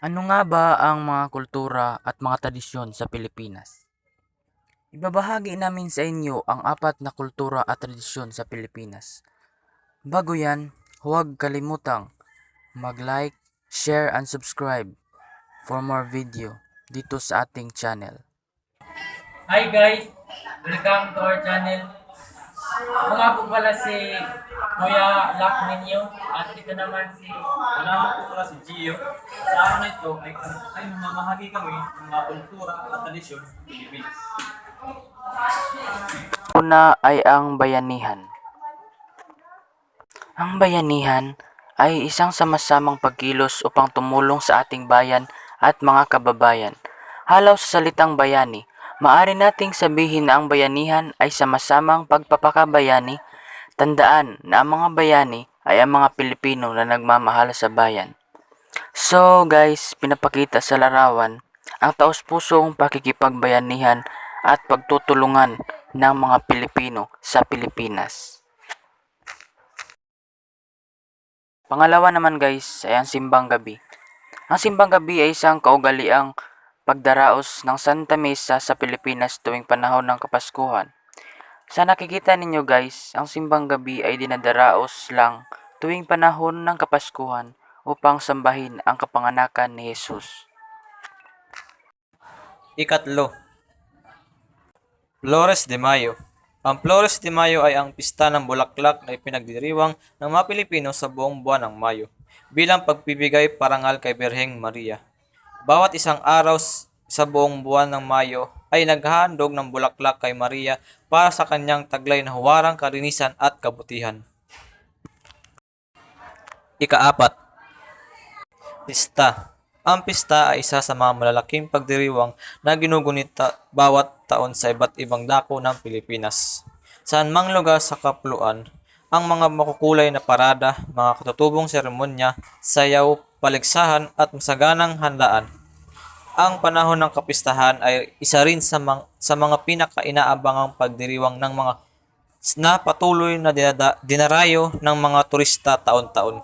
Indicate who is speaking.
Speaker 1: Ano nga ba ang mga kultura at mga tradisyon sa Pilipinas? Ibabahagi namin sa inyo ang apat na kultura at tradisyon sa Pilipinas. Bago yan, huwag kalimutang mag-like, share, and subscribe for more video dito sa ating channel. Hi guys! Welcome to our channel. Ako nga pala si Kuya Lak Ninyo at ito naman si
Speaker 2: po pala si Gio. Sa araw na ito ay, ay mamahagi kami ng mga kultura at tradisyon ng Pilipinas.
Speaker 1: Una ay ang bayanihan. Ang bayanihan ay isang sama-samang pagkilos upang tumulong sa ating bayan at mga kababayan. Halaw sa salitang bayani, maari nating sabihin na ang bayanihan ay sama-samang pagpapakabayani. Tandaan na ang mga bayani ay ang mga Pilipino na nagmamahal sa bayan. So guys, pinapakita sa larawan ang taos-pusong pakikipagbayanihan at pagtutulungan ng mga Pilipino sa Pilipinas. Pangalawa naman guys ay ang simbang gabi. Ang simbang gabi ay isang kaugaliang pagdaraos ng Santa Mesa sa Pilipinas tuwing panahon ng Kapaskuhan. Sa nakikita ninyo guys, ang simbang gabi ay dinadaraos lang tuwing panahon ng Kapaskuhan upang sambahin ang kapanganakan ni Jesus.
Speaker 2: Ikatlo, Flores de Mayo. Ang Flores de Mayo ay ang pista ng bulaklak na ipinagdiriwang ng mga Pilipino sa buong buwan ng Mayo bilang pagpibigay parangal kay Birheng Maria. Bawat isang araw sa buong buwan ng Mayo ay naghahandog ng bulaklak kay Maria para sa kanyang taglay na huwarang karinisan at kabutihan. Ikaapat, Pista. Ang pista ay isa sa mga malalaking pagdiriwang na ginugunita bawat taon sa iba't ibang dako ng Pilipinas. Saan mang lugar sa kapluan, ang mga makukulay na parada, mga katutubong seremonya, sayaw, paligsahan at masaganang handaan. Ang panahon ng kapistahan ay isa rin sa, mga, sa mga pinaka-inaabangang pagdiriwang ng mga na patuloy na dinarayo ng mga turista taon-taon.